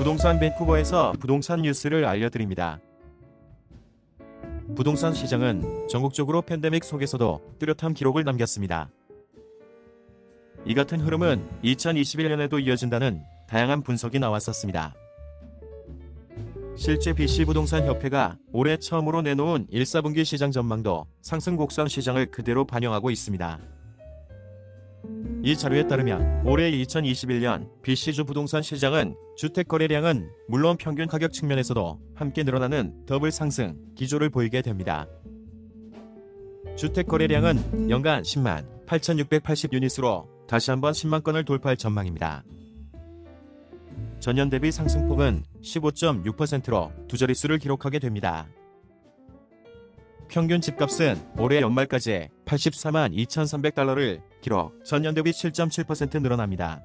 부동산 밴쿠버에서 부동산 뉴스를 알려드립니다. 부동산 시장은 전국적으로 팬데믹 속에서도 뚜렷한 기록을 남겼습니다. 이 같은 흐름은 2021년에도 이어진다는 다양한 분석이 나왔었습니다. 실제 BC 부동산 협회가 올해 처음으로 내놓은 1, 4분기 시장 전망도 상승 곡선 시장을 그대로 반영하고 있습니다. 이 자료에 따르면 올해 2021년 BC주 부동산 시장은 주택 거래량은 물론 평균 가격 측면에서도 함께 늘어나는 더블 상승 기조를 보이게 됩니다. 주택 거래량은 연간 10만 8,680 유닛으로 다시 한번 10만 건을 돌파할 전망입니다. 전년 대비 상승폭은 15.6%로 두 자릿수를 기록하게 됩니다. 평균 집값은 올해 연말까지 84만 2,300달러를 기록, 전년 대비 7.7% 늘어납니다.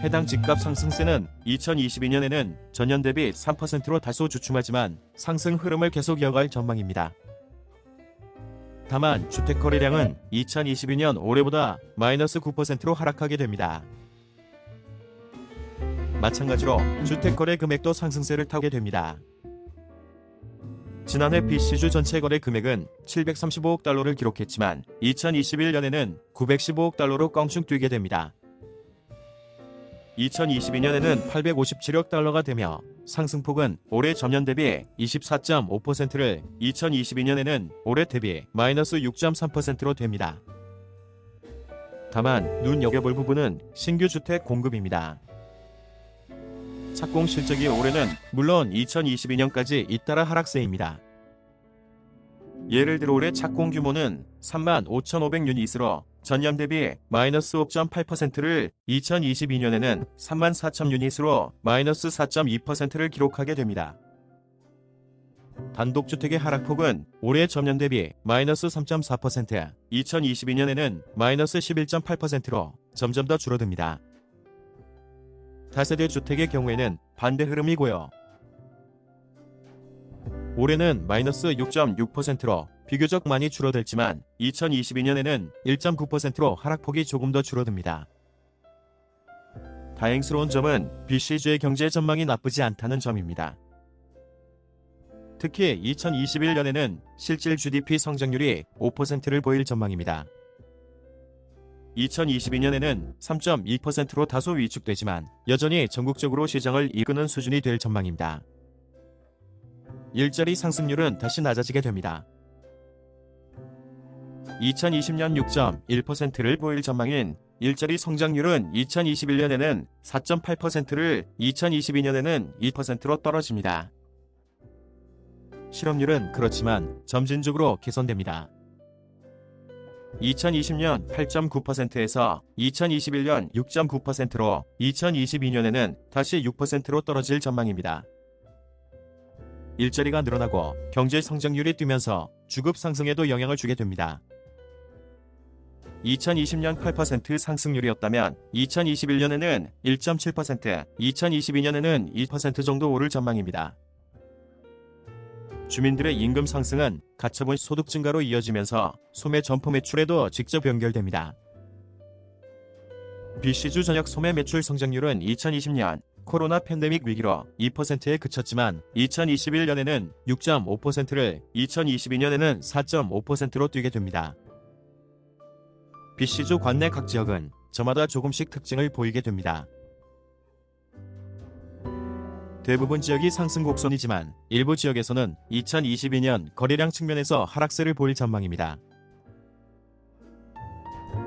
해당 집값 상승세는 2022년에는 전년 대비 3%로 다소 주춤하지만 상승 흐름을 계속 이어갈 전망입니다. 다만 주택 거래량은 2022년 올해보다 마이너스 9%로 하락하게 됩니다. 마찬가지로 주택 거래 금액도 상승세를 타게 됩니다. 지난해 BC주 전체 거래 금액은 735억 달러를 기록했지만 2021년에는 915억 달러로 껑충 뛰게 됩니다. 2022년에는 857억 달러가 되며 상승폭은 올해 전년 대비 24.5%를 2022년에는 올해 대비 마이너스 6.3%로 됩니다. 다만 눈여겨볼 부분은 신규 주택 공급입니다. 착공 실적이 올해는 물론 2022년까지 잇따라 하락세입니다. 예를 들어 올해 착공 규모는 3만 5,500 유닛으로 전년 대비 마이너스 5.8%를 2022년에는 3만 4천 유닛으로 마이너스 4.2%를 기록하게 됩니다. 단독주택의 하락폭은 올해 전년 대비 마이너스 3.4%, 2022년에는 마이너스 11.8%로 점점 더 줄어듭니다. 다세대 주택의 경우에는 반대 흐름이고요. 올해는 마이너스 6.6%로 비교적 많이 줄어들지만 2022년에는 1.9%로 하락폭이 조금 더 줄어듭니다. 다행스러운 점은 BC주의 경제 전망이 나쁘지 않다는 점입니다. 특히 2021년에는 실질 GDP 성장률이 5%를 보일 전망입니다. 2022년에는 3.2%로 다소 위축되지만 여전히 전국적으로 시장을 이끄는 수준이 될 전망입니다. 일자리 상승률은 다시 낮아지게 됩니다. 2020년 6.1%를 보일 전망인 일자리 성장률은 2021년에는 4.8%를 2022년에는 2%로 떨어집니다. 실업률은 그렇지만 점진적으로 개선됩니다. 2020년 8.9%에서 2021년 6.9%로 2022년에는 다시 6%로 떨어질 전망입니다. 일자리가 늘어나고 경제 성장률이 뛰면서 주급 상승에도 영향을 주게 됩니다. 2020년 8% 상승률이었다면 2021년에는 1.7%, 2022년에는 2% 정도 오를 전망입니다. 주민들의 임금 상승은 가처분 소득 증가로 이어지면서 소매 점포 매출에도 직접 연결됩니다. BC주 전역 소매 매출 성장률은 2020년 코로나 팬데믹 위기로 2%에 그쳤지만 2021년에는 6.5%를 2022년에는 4.5%로 뛰게 됩니다. BC주 관내 각 지역은 저마다 조금씩 특징을 보이게 됩니다. 대부분 지역이 상승 곡선이지만 일부 지역에서는 2022년 거래량 측면에서 하락세를 보일 전망입니다.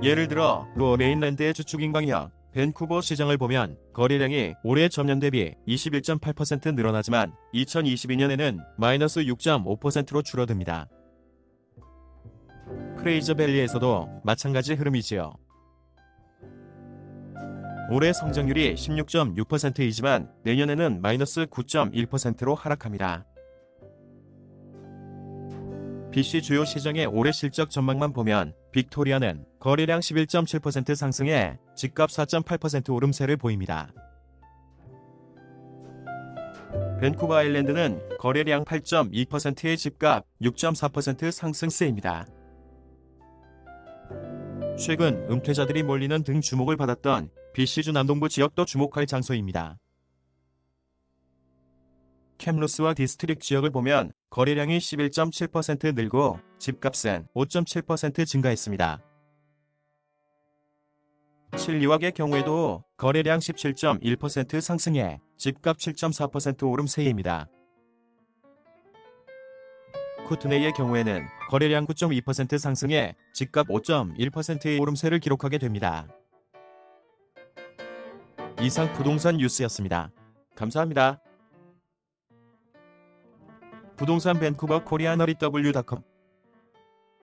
예를 들어 로어 메인랜드의 주축인 광역 밴쿠버 시장을 보면 거래량이 올해 전년 대비 21.8% 늘어나지만 2022년에는 마이너스 6.5%로 줄어듭니다. 프레이저밸리에서도 마찬가지 흐름이지요. 올해 성장률이 16.6%이지만 내년에는 마이너스 9.1%로 하락합니다. BC 주요 시장의 올해 실적 전망만 보면 빅토리아는 거래량 11.7% 상승에 집값 4.8% 오름세를 보입니다. 밴쿠버 아일랜드는 거래량 8.2%의 집값 6.4% 상승세입니다. 최근 은퇴자들이 몰리는 등 주목을 받았던 BC주 남동부 지역도 주목할 장소입니다. 캠루스와 디스트릭 지역을 보면 거래량이 11.7% 늘고 집값은 5.7% 증가했습니다. 7리왁의 경우에도 거래량 17.1% 상승해 집값 7.4% 오름 세입니다. 쿠트네이의 경우에는 거래량 9.2% 상승해 집값 5.1%의 오름세를 기록하게 됩니다. 이상 부동산 뉴스였습니다. 감사합니다. 부동산 밴쿠버 코리아너리 w.com